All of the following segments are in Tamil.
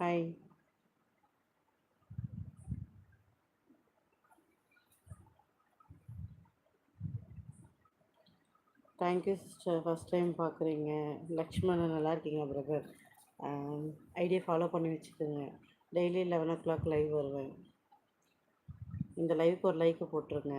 Hi thank you sister first time பார்க்குறீங்க. லக்ஷ்மணன் நல்லா இருக்கீங்க பிரதர் ஐடியா ஃபாலோ பண்ணி வச்சுக்கோங்க. Daily eleven o'clock live வருவேன். இந்த லைவுக்கு ஒரு லைக்கை போட்டுருங்க.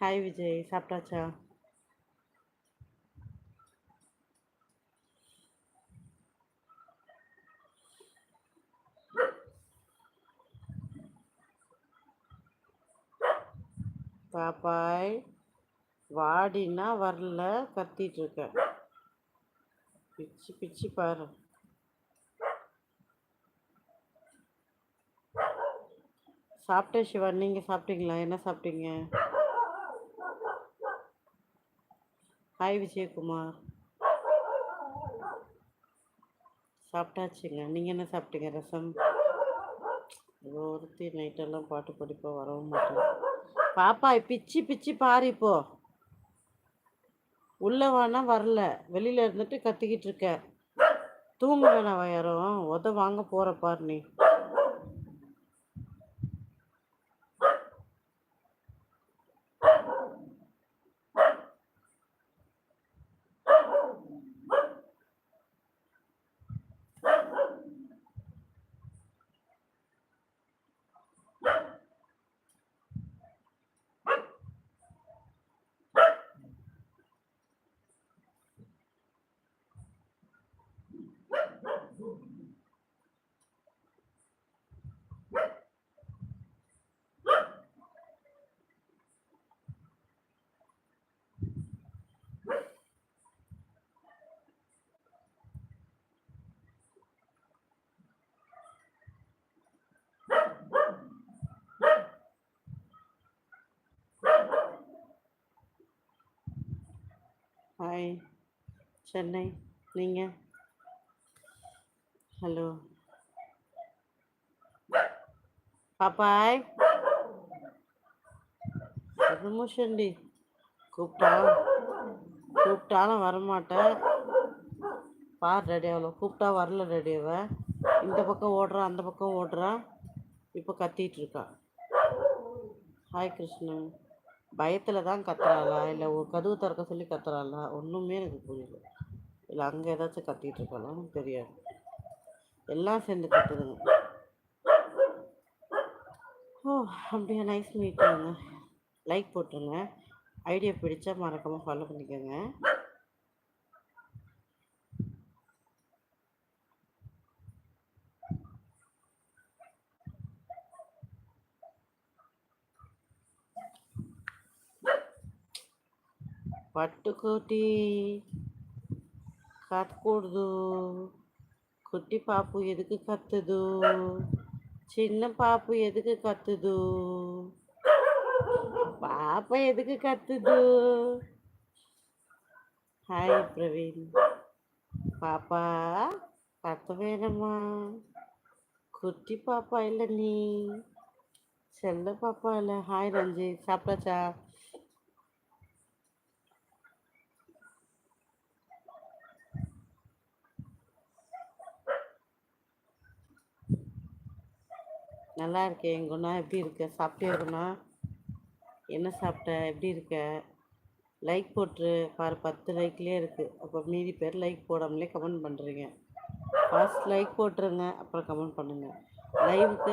ஹாய் விஜய் சாப்பிட்டாச்சா பாப்பாய் வாடினா வரல கத்திட்டு இருக்க பிச்சு பிச்சு பாரு. சாப்பிட்டேன் சிவா நீங்கள் சாப்பிட்டீங்களா? என்ன சாப்பிட்டீங்க? ஹாய் விஜயகுமார். சாப்பிட்டாச்சுங்க. நீங்கள் என்ன சாப்பிட்டீங்க? ரசம்? ஒருத்தி நைட்டெல்லாம் பாட்டு படிப்போம் வரவும் மாட்டேன் பாப்பா பிச்சு பிச்சு பாரு இப்போ. உள்ளே வானா வரல. வெளியில் இருந்துட்டு கத்திக்கிட்டு இருக்க. தூங்க வேணாம் யாரும் உத வாங்க போகிற பாரு நீ. ஹாய் சென்னை நீங்கள் ஹலோ பாப்பாய் நிமிஷம்டி கூப்பிட்டா? கூப்பிட்டாலும் வரமாட்டேன் பார் ரெடி ஆகல. கூப்பிட்டா வரல ரெடி அவ இந்த பக்கம் ஓடுறான் அந்த பக்கம் ஓடுறான் இப்போ கத்திட்டு இருக்கான் ஹாய் கிருஷ்ணன். பயத்தில் தான் கத்துறாளா? இல்லை கதவு திறக்க சொல்லி கத்துறாளா? ஒன்றுமே எனக்கு புரியல. இல்லை அங்கே ஏதாச்சும் கத்திட்டு இருக்கலாம் தெரியாது. எல்லாம் சேர்ந்து கத்துதுங்க. ஓ அப்படியே? நைஸ் மீட்டிங்க லைக் போட்டுருங்க. ஐடியா பிடிச்சா மறக்காமல் ஃபாலோ பண்ணிக்கோங்க. పట్టుకోటి కట్టకూడదు. కుట్టి పాపు ఎదుగు కత్తదు. చిన్న పాపు ఎదుగు కత్తదు. పాప ఎదుగు కత్తదు. హాయ్ ప్రవీణ్. పాప కత్తవేనమ్మా కుట్టి పాప ఇళ్ళని చెల్ల పాప ఇలా హాయ్ రంజీ సాప్రచా. நல்லா இருக்கேன். குணா எப்படி இருக்க? சாப்பிட்டே குணா? என்ன சாப்பிட்ட? எப்படி இருக்க? லைக் போட்டுரு பாரு பத்து லைக்லேயே இருக்குது அப்போ மீதி பேர் லைக் போடாமலே கமெண்ட் பண்ணுறீங்க ஃபர்ஸ்ட் லைக் போட்டுருங்க அப்புறம் கமெண்ட் பண்ணுங்கள் லைவுக்கு